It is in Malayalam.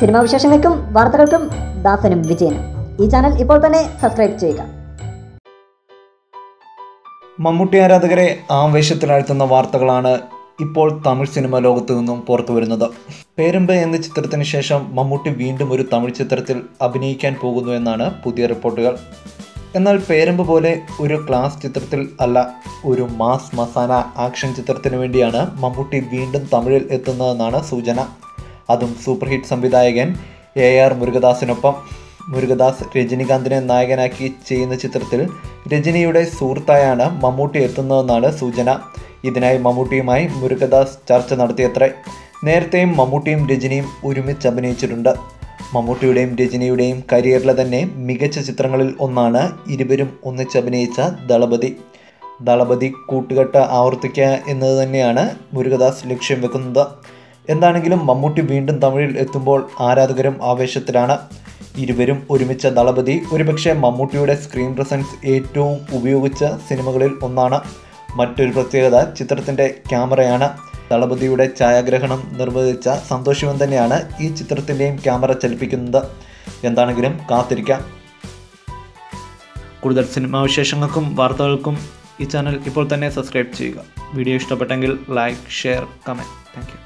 സിനിമാ വിശേഷങ്ങൾക്കും വാർത്തകൾക്കും ദാസനും വിജയനും. ഈ ചാനൽ ഇപ്പോൾ തന്നെ സബ്സ്ക്രൈബ് ചെയ്യുക. മമ്മൂട്ടി ആരാധകരെ ആവേശത്തിലാഴ്ത്തുന്ന വാർത്തകളാണ് ഇപ്പോൾ തമിഴ് സിനിമ ലോകത്തു നിന്നും പുറത്തു വരുന്നത്. പേരുമ്പ് എന്ന ചിത്രത്തിന് ശേഷം മമ്മൂട്ടി വീണ്ടും ഒരു തമിഴ് ചിത്രത്തിൽ അഭിനയിക്കാൻ പോകുന്നു എന്നാണ് പുതിയ റിപ്പോർട്ടുകൾ. എന്നാൽ പേരമ്പ് പോലെ ഒരു ക്ലാസ് ചിത്രത്തിൽ അല്ല ഒരു മാസ് മസാന ആക്ഷൻ ചിത്രത്തിന് വേണ്ടിയാണ് മമ്മൂട്ടി വീണ്ടും തമിഴിൽ എത്തുന്നതെന്നാണ് സൂചന. അതും സൂപ്പർ ഹിറ്റ് സംവിധായകൻ എ ആർ മുരുകദാസിനൊപ്പം മുരുകദാസ് രജനികാന്തിനെ നായകനാക്കി ചെയ്യുന്ന ചിത്രത്തിൽ രജനിയുടെ സുഹൃത്തായാണ് മമ്മൂട്ടി എത്തുന്നതെന്നാണ് സൂചന. ഇതിനായി മമ്മൂട്ടിയുമായി മുരുകദാസ് ചർച്ച നടത്തിയത്രേ. നേരത്തെയും മമ്മൂട്ടിയും രജനിയും ഒരുമിച്ച് അഭിനയിച്ചിട്ടുണ്ട്. മമ്മൂട്ടിയുടെയും രജനിയുടെയും കരിയറിലെ തന്നെ മികച്ച ചിത്രങ്ങളിൽ ഒന്നാണ് ഇരുവരും ഒന്നിച്ച് അഭിനയിച്ച ദളപതി. ദളപതി കൂട്ടുകെട്ട് ആവർത്തിക്കുക എന്നത് തന്നെയാണ് മുരുകദാസ് ലക്ഷ്യം വെക്കുന്നത്. എന്താണെങ്കിലും മമ്മൂട്ടി വീണ്ടും തമിഴിൽ എത്തുമ്പോൾ ആരാധകരും ആവേശത്തിലാണ്. ഇരുവരും ഒരുമിച്ച ദളപതി. ഒരുപക്ഷെ മമ്മൂട്ടിയുടെ സ്ക്രീൻ പ്രസൻസ് ഏറ്റവും ഉപയോഗിച്ച സിനിമകളിൽ ഒന്നാണ്. മറ്റൊരു പ്രത്യേകത ചിത്രത്തിന്റെ ക്യാമറയാണ്. ദളപതിയുടെ ഛായാഗ്രഹണം നിർവഹിച്ച സന്തോഷവും തന്നെയാണ് ഈ ചിത്രത്തിന്റെയും ക്യാമറ ചലിപ്പിക്കുന്നത്. എന്താണെങ്കിലും കാത്തിരിക്കാം. കൂടുതൽ സിനിമാ വിശേഷങ്ങൾക്കും വാർത്തകൾക്കും ഈ ചാനൽ ഇപ്പോൾ തന്നെ സബ്സ്ക്രൈബ് ചെയ്യുക. വീഡിയോ ഇഷ്ടപ്പെട്ടെങ്കിൽ ലൈക്ക് ഷെയർ കമന്റ് താങ്ക്